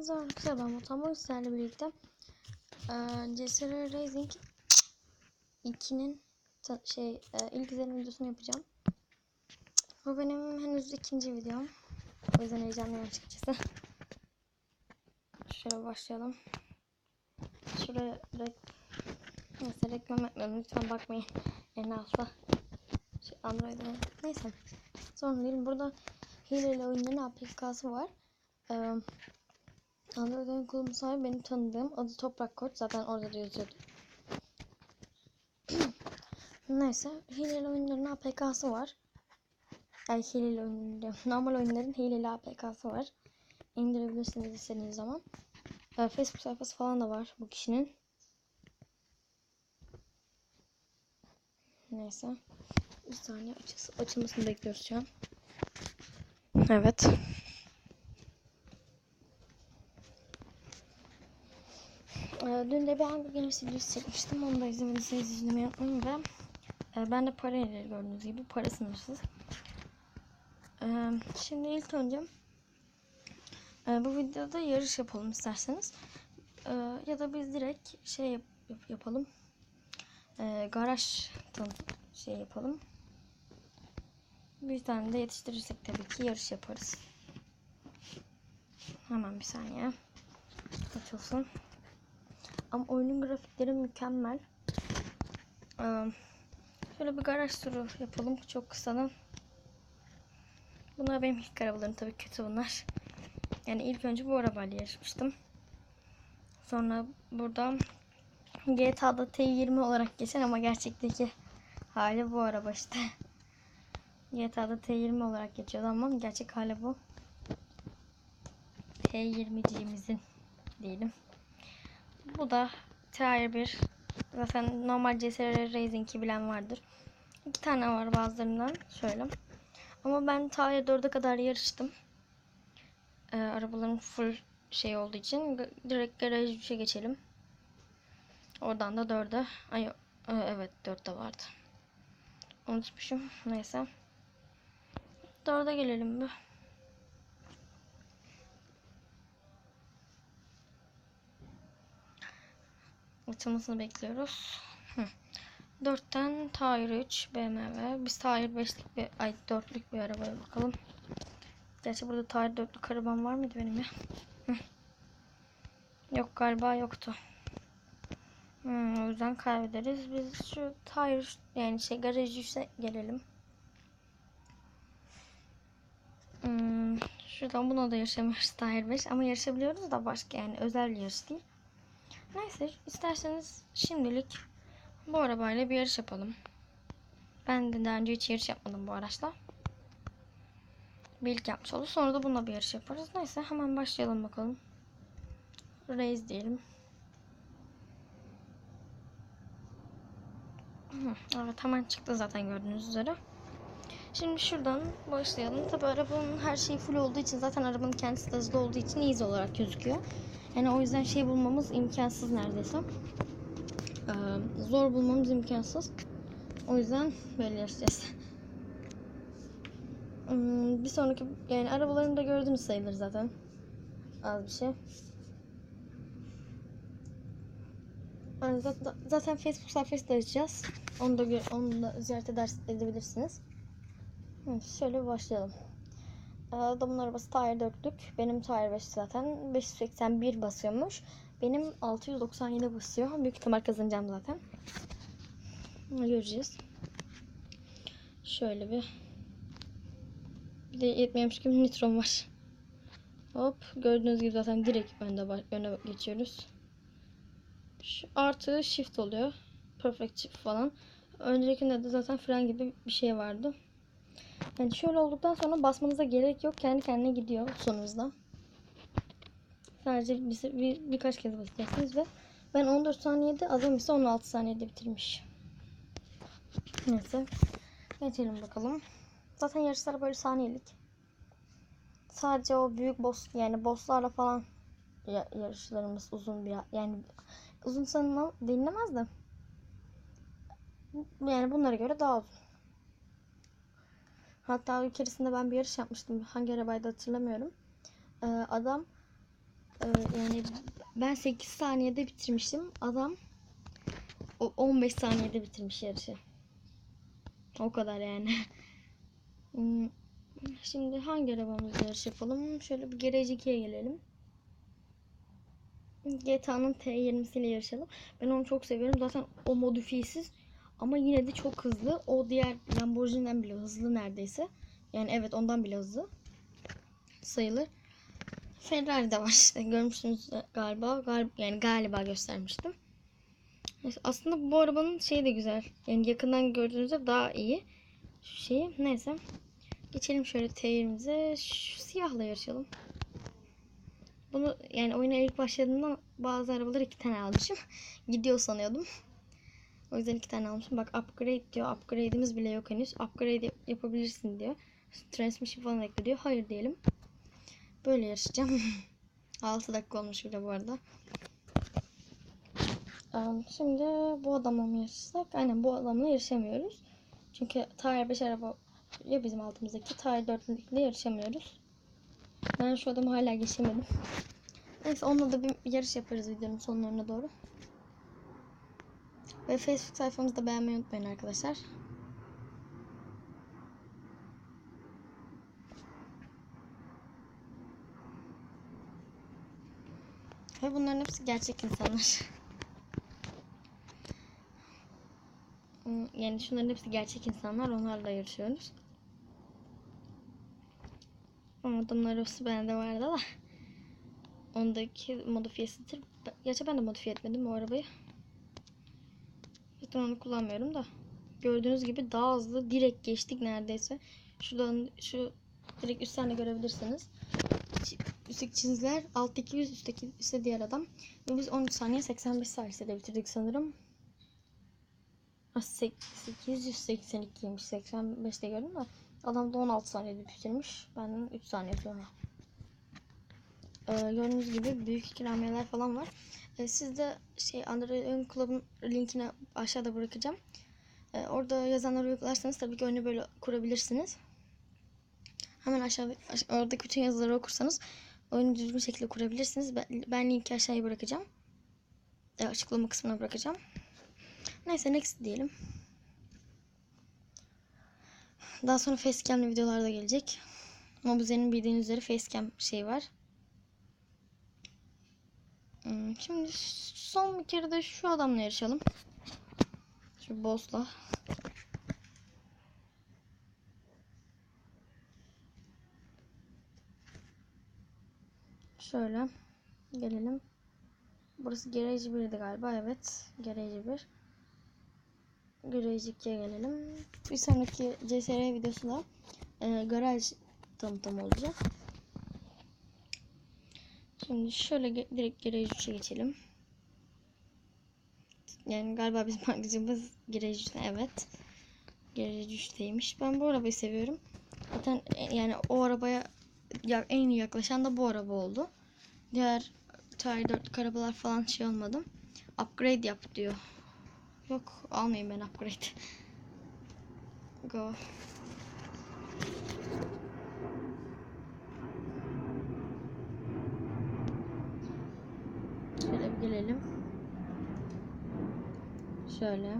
Hepinize arkadaşlar ben Motamor sizlerle birlikte eee CSR Racing 2'nin ta- şey eee, ilk izlenim videosunu yapacağım. Bu benim henüz ikinci videom. O yüzden heyecanlıyım açıkçası. Şöyle başlayalım. Şuraya rek Neyse reklam etmiyorum lütfen bakmayın. En altta. Şey, Android'e. Neyse. Sorun değil. Burada hileli oyunların APK'sı var. Eee Android oyun kulumun sahibi benim tanıdığım adı Toprak Koç. Zaten orada da yazıyordu. Neyse. Hileli oyunların APK'sı var. Ay hileli oyunların. Normal oyunların hileli APK'sı var. İndirebilirsiniz istediğiniz zaman. Ee, Facebook sayfası falan da var bu kişinin. Neyse. Bir saniye açılmasını bekliyoruz şu an. Evet. Ee, dün de bir Hunger Games videosu çekmiştim. Onu da izlemediyseniz izlemeyi unutmayın ve e, ben de para ileri gördüğünüz gibi para sınırsız. Ee, şimdi ilk önce e, bu videoda yarış yapalım isterseniz. Ya da biz direkt şey yap- yap- yapalım. Garaj şey yapalım. Bir tane de yetiştirirsek tabii ki yarış yaparız. Hemen bir saniye. Açılsın. Ama oyunun grafikleri mükemmel. Şöyle bir garaj turu yapalım çok kısadan. Bunlar benim ilk arabalarım tabii kötü bunlar. Yani ilk önce bu arabayla yarışmıştım. Sonra burada GTA'da T20 olarak geçen ama gerçekteki hali bu araba işte. GTA'da T20 olarak geçiyordu ama gerçek hali bu. T20'ciğimizin diyelim. Bu da Tier 1. Zaten normal CSR Racing'i bilen vardır. İki tane var bazılarından. Şöyle. Ama ben Tier 4'e kadar yarıştım. Ee, arabaların full şey olduğu için direkt garaj bir şey geçelim. Oradan da 4'e. Ay e, evet 4'te vardı. Unutmuşum. Neyse. 4'e gelelim bir. Açılmasını bekliyoruz. Hı. 4'ten Tire 3 BMW. Biz Tire 5'lik bir ay 4'lük bir arabaya bakalım. Gerçi burada Tire 4'lük arabam var mıydı benim ya? Yok galiba yoktu. Hmm, o yüzden kaybederiz. Biz şu Tire yani şey garaj 3'e gelelim. Hmm, şuradan buna da yarışamıyoruz Tire 5 ama yarışabiliyoruz da başka yani özel yarış değil. Neyse isterseniz şimdilik bu arabayla bir yarış yapalım. Ben de daha önce hiç yarış yapmadım bu araçla. Bir ilk yapmış oldu. Sonra da bununla bir yarış yaparız. Neyse hemen başlayalım bakalım. Race diyelim. Evet hemen çıktı zaten gördüğünüz üzere. Şimdi şuradan başlayalım. Tabi arabanın her şeyi full olduğu için zaten arabanın kendisi de hızlı olduğu için easy olarak gözüküyor. Yani o yüzden şey bulmamız imkansız neredeyse. Ee, zor bulmamız imkansız. O yüzden böyle yarışacağız. Hmm, bir sonraki yani arabalarını da gördünüz sayılır zaten. Az bir şey. Yani zaten, zaten Facebook sayfası da açacağız. Onu da onu da ziyaret eder, edebilirsiniz. Evet, şöyle başlayalım. Ee, Adamın arabası Tire 4'lük. Benim Tire 5 zaten. 581 basıyormuş. Benim 697 basıyor. Büyük ihtimal kazanacağım zaten. Göreceğiz. Şöyle bir. Bir de yetmiyormuş gibi nitrom var. Hop. Gördüğünüz gibi zaten direkt önde, öne geçiyoruz. Şu artı shift oluyor. Perfect shift falan. Öncekinde de zaten fren gibi bir şey vardı. Yani şöyle olduktan sonra basmanıza gerek yok. Kendi kendine gidiyor sonunuzda. Sadece bir, bir, birkaç kez basacaksınız ve ben 14 saniyede adam ise 16 saniyede bitirmiş. Neyse. Geçelim bakalım. Zaten yarışlar böyle saniyelik. Sadece o büyük boss yani bosslarla falan ya- yarışlarımız uzun bir yani uzun sanılan denilemez de yani bunlara göre daha uzun. Hatta bir keresinde ben bir yarış yapmıştım. Hangi arabaydı hatırlamıyorum. Ee, adam Ee, yani ben 8 saniyede bitirmiştim. Adam o 15 saniyede bitirmiş yarışı. O kadar yani. Hmm, Şimdi hangi arabamızla yarış yapalım? Şöyle bir Garage 2'ye gelelim. GTA'nın T20'siyle yarışalım. Ben onu çok seviyorum. Zaten o modifiyesiz ama yine de çok hızlı. O diğer Lamborghini'den bile hızlı neredeyse. Yani evet ondan bile hızlı sayılır. Ferrari de var işte görmüşsünüz galiba. Gal yani galiba göstermiştim. Aslında bu arabanın şeyi de güzel. Yani yakından gördüğünüzde daha iyi. Şu şeyi neyse. Geçelim şöyle T20'mize. Şu siyahla yarışalım. Bunu yani oyuna ilk başladığımda bazı arabaları iki tane almışım. Gidiyor sanıyordum. O yüzden iki tane almışım. Bak upgrade diyor. Upgrade'imiz bile yok henüz. Upgrade yap- yapabilirsin diyor. Transmission falan ekle diyor. Hayır diyelim. Böyle yarışacağım. 6 dakika olmuş bile bu arada. Em, Şimdi bu adamla mı yarışsak? Aynen bu adamla yarışamıyoruz. Çünkü Tire 5 araba ya bizim altımızdaki Tire 4'lükle yarışamıyoruz. Ben şu adamı hala geçemedim. Neyse onunla da bir yarış yaparız videonun sonlarına doğru. Ve Facebook sayfamızı da beğenmeyi unutmayın arkadaşlar. Ve bunların hepsi gerçek insanlar. Yani şunların hepsi gerçek insanlar. Onlarla yarışıyoruz. Adamlar hepsi bende vardı da. Ondaki modifiyesidir. Gerçi ben de modifiye etmedim o arabayı. Zaten onu kullanmıyorum da. Gördüğünüz gibi daha hızlı direkt geçtik neredeyse. Şuradan şu direkt üstten de görebilirsiniz. Üstteki çizgiler alttaki 100 üstteki üstte diğer adam. Ve biz 13 saniye 85 saniyede bitirdik sanırım. Ah, sek- 882'ymiş 85'te gördüm de. Adam da 16 saniyede bitirmiş. Benden 3 saniye sonra. Ee, gördüğünüz gibi büyük ikramiyeler falan var. Ee, siz de şey Android Oyun Club'ın linkini aşağıda bırakacağım. Ee, orada yazanları uygularsanız tabii ki oyunu böyle kurabilirsiniz. Hemen aşağıda aş- oradaki bütün yazıları okursanız oyunu düzgün şekilde kurabilirsiniz. Ben, ben linki aşağıya bırakacağım. Ee, açıklama kısmına bırakacağım. Neyse next diyelim. Daha sonra facecam'li videolar da gelecek. Mobizen'in bildiğiniz üzere facecam şey var. Hmm, Şimdi son bir kere de şu adamla yarışalım. Şu boss'la. Şöyle gelelim. Burası Garage 1'di galiba. Evet. Garage 1. Garage 2'ye gelelim. Bir sonraki CSR videosu da e, garaj tanıtımı olacak. Şimdi şöyle direkt Garage 3'e geçelim. Yani galiba bizim magazimiz Garage 3'te. Evet. Garage 3'teymiş. Ben bu arabayı seviyorum. Zaten e, yani o arabaya ya, en iyi yaklaşan da bu araba oldu. Diğer Tire 4 arabalar falan şey olmadı. Upgrade yap diyor. Yok almayayım ben upgrade. Go. Gelelim. Şöyle.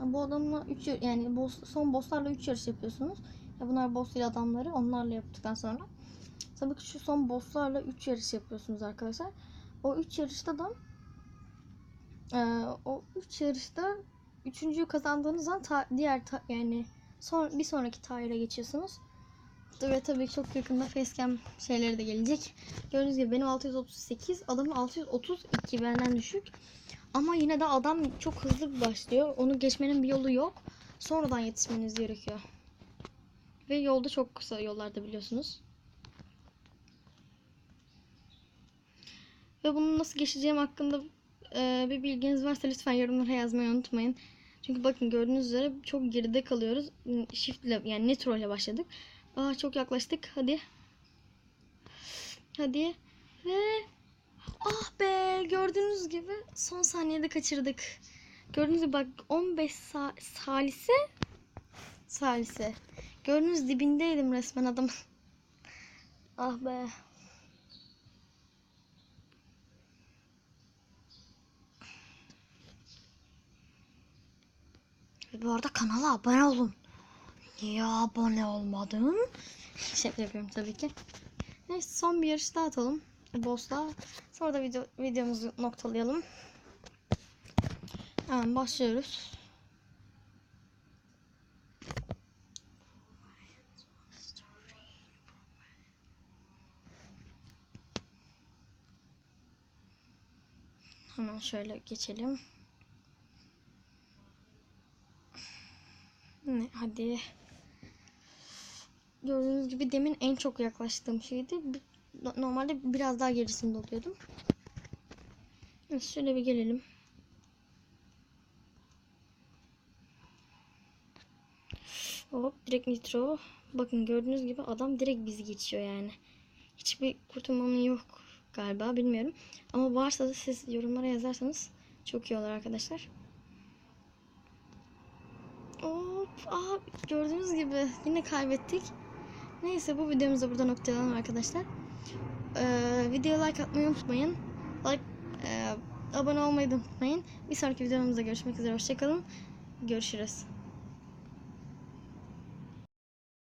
Bu adamla 3 yani boss, son bosslarla 3 yarış yapıyorsunuz. Ya bunlar boss ile adamları onlarla yaptıktan sonra. Tabii ki şu son bosslarla 3 yarış yapıyorsunuz arkadaşlar. O 3 yarışta da e, o 3 yarışta üçüncüyü kazandığınız zaman ta- diğer ta- yani son bir sonraki tire'a geçiyorsunuz. Ve tabii çok yakında facecam şeyleri de gelecek. Gördüğünüz gibi benim 638, adamın 632 benden düşük. Ama yine de adam çok hızlı başlıyor. Onu geçmenin bir yolu yok. Sonradan yetişmeniz gerekiyor. Ve yolda çok kısa yollarda biliyorsunuz. Ve bunu nasıl geçeceğim hakkında e, bir bilginiz varsa lütfen yorumlara yazmayı unutmayın. Çünkü bakın gördüğünüz üzere çok geride kalıyoruz. Shift ile yani Nitro ile başladık. Aa çok yaklaştık. Hadi. Hadi. Ve ah be gördüğünüz gibi son saniyede kaçırdık. Gördüğünüz gibi bak 15 sa- salise salise. Gördüğünüz dibindeydim resmen adamın. ah be. Bu arada kanala abone olun. Niye abone olmadın? Şaka yapıyorum tabii ki. Neyse son bir yarış daha atalım. Boss'la. Sonra da video, videomuzu noktalayalım. Hemen başlıyoruz. Hemen şöyle geçelim. Ne, hadi. Gördüğünüz gibi demin en çok yaklaştığım şeydi. Normalde biraz daha gerisinde oluyordum. Şöyle bir gelelim. Hop direkt nitro. Bakın gördüğünüz gibi adam direkt bizi geçiyor yani. Hiçbir kurtulmanın yok galiba bilmiyorum. Ama varsa da siz yorumlara yazarsanız çok iyi olur arkadaşlar. Hop, aa, gördüğünüz gibi yine kaybettik. Neyse bu videomuzu burada noktalayalım arkadaşlar. Ee, videoya like atmayı unutmayın. Like, e, abone olmayı unutmayın. Bir sonraki videomuzda görüşmek üzere. Hoşçakalın. Görüşürüz.